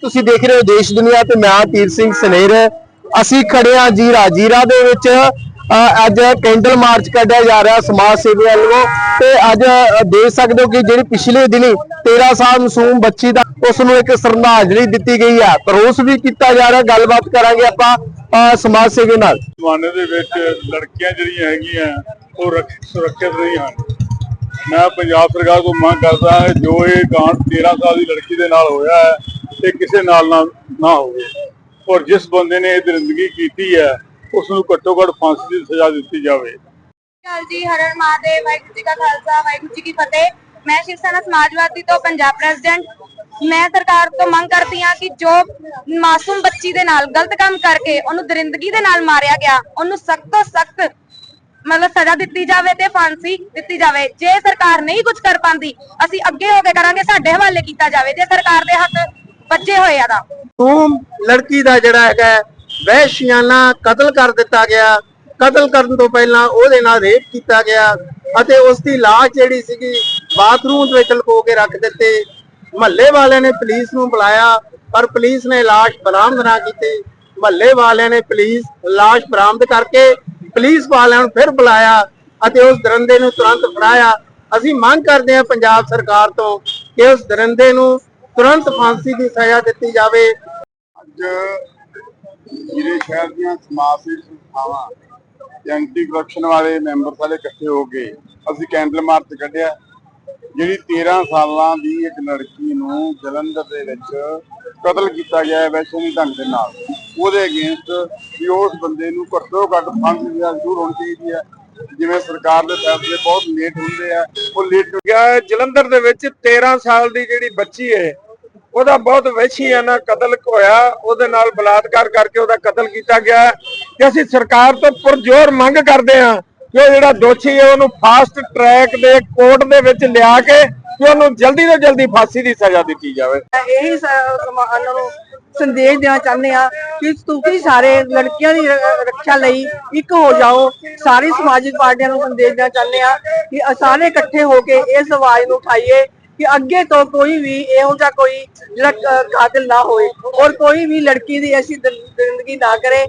ਤੁਸੀਂ ਦੇਖ ਰਹੇ ਹੋ ਦੇਸ਼ ਦੁਨੀਆ ਤੇ ਮੈਂ ਪੀਰ ਸਿੰਘ ਸਨੇਰ। ਅਸੀਂ ਖੜੇ ਹਾਂ ਜੀਰਾ ਜੀਰਾ ਦੇ ਵਿੱਚ। ਅੱਜ ਕੈਂਡਲ ਮਾਰਚ ਕੱਢਿਆ ਜਾ ਰਿਹਾ ਸਮਾਜ ਸੇਵੀ ਵੱਲੋਂ ਤੇ ਅੱਜ ਦੇਖ ਸਕਦੇ ਹੋ ਕਿ ਜਿਹੜੀ ਪਿਛਲੇ ਦਿਨੀ 13 ਸਾਲ ਮਾਸੂਮ ਬੱਚੀ ਦਾ ਉਸ ਨੂੰ ਇੱਕ ਸ਼ਰਧਾਂਜਲੀ ਦਿੱਤੀ ਗਈ ਹੈ ਕਰੋਸ ਵੀ ਕੀਤਾ ਜਾ ਰਿਹਾ, ਗੱਲਬਾਤ ਕਰਾਂਗੇ ਆਪਾਂ ਸਮਾਜ ਸੇਵੀ ਨਾਲ। ਜ਼ਮਾਨੇ ਦੇ ਵਿੱਚ ਲੜਕੀਆਂ ਜਿਹੜੀਆਂ ਹੈਗੀਆਂ, ਉਹ ਸੁਰੱਖਿਅਤ ਨਹੀਂ ਹਨ। ਮੈਂ ਪੰਜਾਬ ਸਰਕਾਰ ਤੋਂ ਮੰਗ ਕਰਦਾ ਜੋ ਇਹ ਕਾਂਡ 13 ਸਾਲ ਦੀ ਲੜਕੀ ਦੇ ਨਾਲ ਹੋਇਆ ਹੈ ਇਹ ਕਿਸੇ ਨਾਲ ਨਾ ਨਾ ਹੋਵੇ। ਔਰ ਜਿਸ ਬੰਦੇ ਨੇ ਇਹ ਦਰਿੰਦਗੀ ਕੀਤੀ ਹੈ ਉਸ ਨੂੰ ਘੱਟੋ ਘੱਟ ਫਾਂਸੀ ਦੀ ਸਜ਼ਾ ਦਿੱਤੀ ਜਾਵੇ। ਕਾਲ ਜੀ ਹਰਨ ਮਹਾਦੇਵ, ਵਾਹਿਗੁਰੂ ਜੀ ਕਾ ਖਾਲਸਾ, ਵਾਹਿਗੁਰੂ ਜੀ ਕੀ ਫਤਿਹ। ਮੈਂ ਸ਼ਿਵ ਸੈਨਾ ਸਮਾਜਵਾਦੀ ਤੋਂ ਪੰਜਾਬ ਪ੍ਰੈਜ਼ੀਡੈਂਟ। ਮੈਂ ਸਰਕਾਰ ਤੋਂ ਮੰਗ ਕਰਦੀ ਹਾਂ ਕਿ ਜੋ ਮਾਸੂਮ ਬੱਚੀ ਦੇ ਨਾਲ ਗਲਤ ਕੰਮ ਕਰਕੇ ਉਹਨੂੰ ਦਰਿੰਦਗੀ ਦੇ ਨਾਲ ਮਾਰਿਆ ਗਿਆ, ਉਹਨੂੰ ਸਖਤ ਤੋਂ ਸਖਤ ਮਤਲਬ ਸਜ਼ਾ ਦਿੱਤੀ ਜਾਵੇ ਤੇ ਫਾਂਸੀ ਦਿੱਤੀ ਜਾਵੇ। ਜੇ ਸਰਕਾਰ ਨਹੀਂ ਕੁਝ ਕਰ ਪਾਉਂਦੀ, ਅਸੀਂ ਅੱਗੇ ਹੋ ਕੇ ਕਰਾਂਗੇ, ਸਾਡੇ ਹਵਾਲੇ ਕੀਤਾ ਜਾਵੇ। ਜੇ ਸਰਕਾਰ ਦੇ ਹੱਥ ਵੱਜੇ ਹੋਏ ਆ ਤਾਂ। ਮਾਸੂਮ ਲੜਕੀ ਦਾ ਜਿਹੜਾ ਹੈਗਾ ਵਹਿਸ਼ਿਆਨਾ ਕਤਲ ਕਰ ਦਿੱਤਾ ਗਿਆ। ਕਤਲ ਕਰਨ ਤੋਂ ਪਹਿਲਾਂ ਉਹਦੇ ਨਾਲ ਰੇਪ ਕੀਤਾ ਗਿਆ ਅਤੇ ਉਸ ਦੀ ਲਾਸ਼ ਜਿਹੜੀ ਸੀਗੀ, ਬਾਥਰੂਮ ਦੇ ਵਿੱਚ ਲੁਕੋ ਕੇ ਰੱਖ ਦਿੱਤੇ। ਮਹੱਲੇ ਵਾਲਿਆਂ ਨੇ ਪੁਲਿਸ ਨੂੰ ਬੁਲਾਇਆ, ਪਰ ਪੁਲਿਸ ਨੇ ਲਾਸ਼ ਬਰਾਮਦ ਨਾ ਕੀਤੀ। ਮਹੱਲੇ ਵਾਲਿਆਂ ਨੇ ਪੁਲਿਸ ਲਾਸ਼ ਬਰਾਮਦ ਕਰਕੇ ਪੁਲਿਸ ਵਾਲਿਆਂ ਨੂੰ ਫਿਰ ਬੁਲਾਇਆ ਅਤੇ ਉਸ ਦਰੰਦੇ ਨੂੰ ਤੁਰੰਤ ਫੜਾਇਆ। ਅਸੀਂ ਮੰਗ ਕਰਦੇ ਹਾਂ ਪੰਜਾਬ ਸਰਕਾਰ ਤੋਂ ਕਿ ਉਸ ਦਰੰਦੇ ਨੂੰ ਤੁਰੰਤ ਫਾਂਸੀ ਦੀ ਸਜ਼ਾ ਦਿੱਤੀ ਜਾਵੇ। ਅੱਜ ਜਿਹੜੇ ਸ਼ਹਿਰ ਦੀਆਂ ਸਮਾਜ ਸੇਵੀ ਸੰਸਥਾਵਾਂ ਤੇ ਐਂਟੀ ਕਰਪਸ਼ਨ ਵਾਲੇ ਮੈਂਬਰ ਸਾਰੇ ਇਕੱਠੇ ਹੋ ਕੇ ਅਸੀਂ ਕੈਂਡਲ ਮਾਰਚ ਕੱਢਿਆ। ਜਿਹੜੀ 13 ਸਾਲਾਂ ਦੀ ਇੱਕ ਲੜਕੀ ਨੂੰ ਜਲੰਧਰ ਦੇ ਵਿੱਚ ਕਤਲ ਕੀਤਾ ਗਿਆ ਵੈਸੇ ਵੈਸ਼ਨੀ ਢੰਗ ਦੇ ਨਾਲ। ਉਹਦੇ ਅਗੇਂਸਟ ਵੀ ਉਸ ਬੰਦੇ ਨੂੰ ਘੱਟੋ ਘੱਟ ਫਾਂਸੀ ਦੀ ਜ਼ਰੂਰ ਹੋਣੀ ਚਾਹੀਦੀ ਹੈ। ਜਿਵੇਂ ਸਰਕਾਰ ਦੇ ਫੈਸਲੇ ਬਹੁਤ ਲੇਟ ਹੁੰਦੇ ਆ, ਉਹ ਲੇਟ ਗਿਆ ਜਲੰਧਰ ਦੇ ਵਿੱਚ 13 ਸਾਲ ਦੀ ਜਿਹੜੀ ਬੱਚੀ ਹੈ, ਉਹਦਾ ਬਹੁਤ ਵਹਿਸ਼ੀਆਨਾ ਕਤਲ ਹੋਇਆ, ਉਹਦੇ ਨਾਲ ਬਲਾਤਕਾਰ ਕਰਕੇ ਉਹਦਾ ਕਤਲ ਕੀਤਾ ਗਿਆ ਤੇ ਅਸੀਂ ਸਰਕਾਰ ਤੋਂ ਪੁਰਜ਼ੋਰ ਮੰਗ ਕਰਦੇ ਹਾਂ ਕਿ ਉਹ ਜਿਹੜਾ ਦੋਸ਼ੀ ਹੈ, ਉਹਨੂੰ ਫਾਸਟ ਟਰੈਕ ਦੇ ਕੋਰਟ ਦੇ ਵਿੱਚ ਲਿਆ ਕੇ ਕਿ ਉਹਨੂੰ ਜਲਦੀ ਤੋਂ ਜਲਦੀ ਫਾਂਸੀ ਦੀ ਸਜ਼ਾ ਦਿੱਤੀ ਜਾਵੇ। ਇਹੀ ਉਹਨਾਂ ਨੂੰ ਸੰਦੇਸ਼ ਦੇਣਾ ਚਾਹੁੰਦੇ ਆ ਕਿ ਤੁਸੀਂ ਸਾਰੇ ਲੜਕੀਆਂ ਦੀ ਰੱਖਿਆ ਲਈ ਇੱਕ ਹੋ ਜਾਓ। ਸਾਰੀ ਸਮਾਜਿਕ ਪਾਰਟੀਆਂ ਨੂੰ ਸੰਦੇਸ਼ ਦੇਣਾ ਚਾਹੁੰਦੇ ਆ ਕਿ ਸਾਰੇ ਇਕੱਠੇ ਹੋ ਕੇ ਇਸ ਆਵਾਜ਼ ਨੂੰ ਉਠਾਈਏ ਕਿ ਅੱਗੇ ਤੋਂ ਕੋਈ ਵੀ ਇਹੋ ਜਿਹਾ ਕੋਈ ਜਿਹੜਾ ਕਾਤਿਲ ਨਾ ਹੋਏ। ਔਰ ਕੋਈ ਵੀ ਲੜਕੀ ਦੀ ਐਸੀ ਦ- ਜ਼ਿੰਦਗੀ ਨਾ ਕਰੇ।